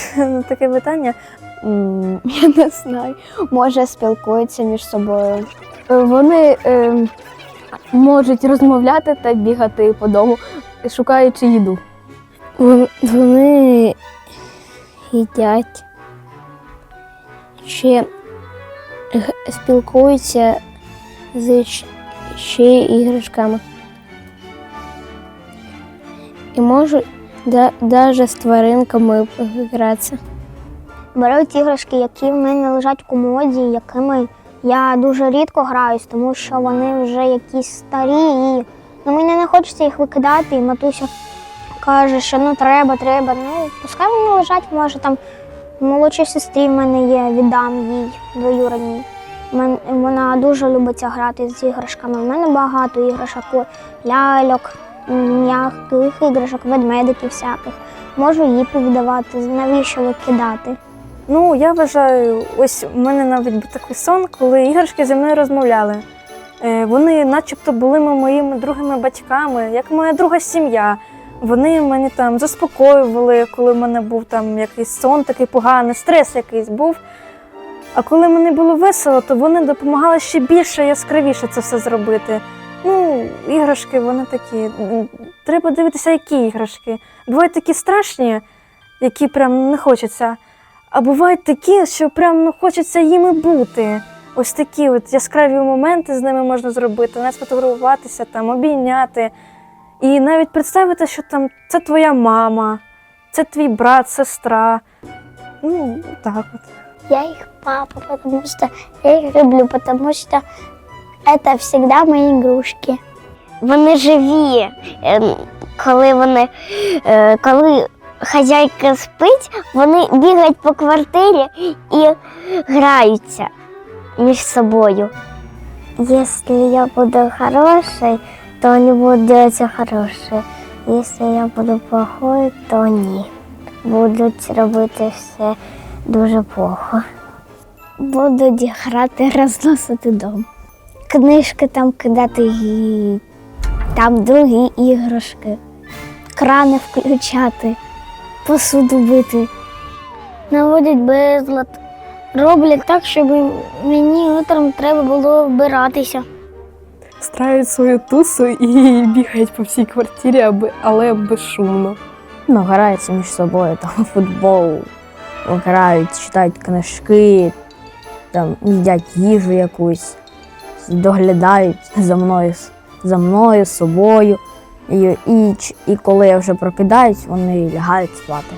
таке питання. Я не знаю. Може, спілкуються між собою. Е, Вони е, можуть розмовляти та бігати по дому, шукаючи їду. Вони їдять чи спілкуються з ще іграшками. І можуть навіть з тваринками гратися. Беруть іграшки, які в мене лежать в комоді, якими я дуже рідко граюсь, тому що вони вже якісь старі і ну, мені не хочеться їх викидати. І матуся каже, що ну треба, треба. Ну, пускай вони лежать, може там молодшій сестрі в мене є, віддам їй двоюродній. Вона дуже любить грати з іграшками. У мене багато іграшок, ляльок, м'яких іграшок, ведмедиків всяких. Можу їй повіддавати, навіщо викидати. Ну, я вважаю, ось у мене навіть був такий сон, коли іграшки зі мною розмовляли. Е, Вони начебто були моїми другими батьками, як моя друга сім'я. Вони мені там заспокоювали, коли в мене був там якийсь сон такий поганий, стрес якийсь був. А коли мені було весело, то вони допомагали ще більше яскравіше це все зробити. Іграшки, вони такі. Треба дивитися, які іграшки. Бувають такі страшні, які прям не хочеться. А бувають такі, що прям ну, хочеться їми бути. Ось такі от яскраві моменти з ними можна зробити, не сфотографуватися, там, обійняти. І навіть представити, що там це твоя мама, це твій брат, сестра. Ну, так от. Я их папа, потому что я их люблю, потому что это всегда мои игрушки. Вони живі, ем, коли вони, е, коли хазяйка спить, вони бігають по квартирі і граються між собою. Якщо я буду хороший, то вони будуть робити хороше. Якщо я буду плохой, то ні. Будуть робити все дуже плохо. Будуть грати, розносити дом. Книжки там кидати і там другі іграшки, крани включати, посуду бити. Наводять безлад. Роблять так, щоб мені утром треба було вбиратися. Страють свою тусу і бігають по всій квартирі, аби, але безшумно. Ну, граються між собою, там у футбол, грають, читають книжки, там їдять їжу якусь, доглядають за мною, за мною, собою. І, і, і коли я вже прокидаюсь, вони лягають спати.